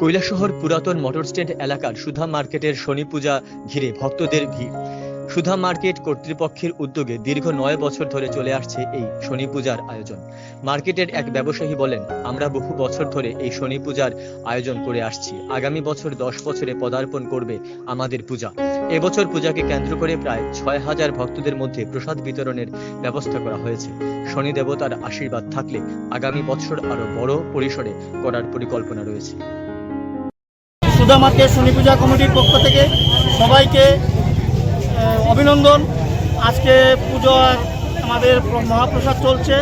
কৈলাসহর পুরাতন motor stand এলাকার সুধা মার্কেটের শনি পূজা ঘিরে ভক্তদের ভিড়। সুধা মার্কেট কর্তৃপক্ষের উদ্যোগে দীর্ঘ নয় বছর ধরে চলে আসছে এই শনি পূজার আয়োজন। মার্কেটের এক ব্যবসায়ী বলেন, আমরা বহু বছর ধরে এই শনি পূজার আয়োজন করে আসছি। আগামী বছর দশ বছরে পদার্পণ করবে আমাদের পূজা। এবছর পূজাকে কেন্দ্র করে প্রায় ছয় হাজার ভক্তদের মধ্যে প্রসাদ বিতরণের ব্যবস্থা করা হয়েছে। শনি দেবতার আশীর্বাদ থাকলে আগামী বছর আরও বড় পরিসরে করার পরিকল্পনা রয়েছে। সুধা মার্কেট শনি পূজা কমিটির পক্ষ থেকে সবাইকে অভিনন্দন। আজকে পুজোর আমাদের মহাপ্রসাদ চলছে।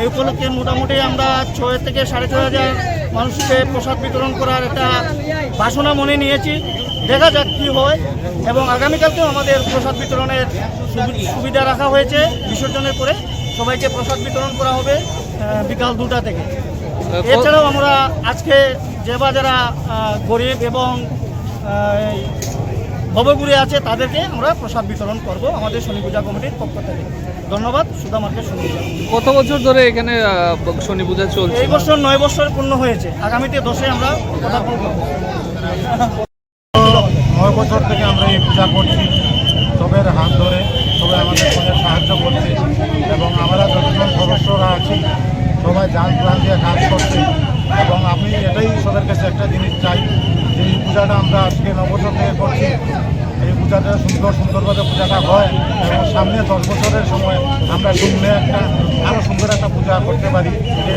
এই উপলক্ষে মোটামুটি আমরা ছয় থেকে সাড়ে ছয় হাজার মানুষকে প্রসাদ বিতরণ করার একটা বাসনা মনে নিয়েছি। দেখা যাক কী হয় এবং আগামীকালকেও আমাদের প্রসাদ বিতরণের সুবি- সুবিধা রাখা হয়েছে বিসর্জনের পরে সবাইকে প্রসাদ বিতরণ করা হবে বিকাল দুটা থেকে। এছাড়াও আমরা আজকে যে বা যারা গরিব এবং ভবঘুরে আছে তাদেরকে আমরা প্রসাদ বিতরণ করব আমাদের শনি পূজা কমিটির পক্ষ থেকে। ধন্যবাদ সুধা মার্কেট শনি পূজা। কত বছর ধরে এখানে শনি পূজা চলছে? এই বছর নয় বছর পূর্ণ হয়েছে। আগামীতে দশে আমরা পদার্পণ করব। নয় বছর থেকে আমরা এই পূজা করছি। সবের হাত ধরে সবাই আমাদের সাহায্য করছে এবং আমরা যতজন সদস্যরা আছি সবাই যান প্রাণ দিয়ে কাজ করছে এবং আমি এটাই সবার কাছে একটা জিনিস চাই পূজাটা আমরা আজকে নবচর থেকে করছি। এই পূজাটা সুন্দর সুন্দরভাবে পূজাটা হয় এবং সামনে দশ বছরের সময় আমরা শূন্য একটা আরও সুন্দর একটা পূজা করতে পারি।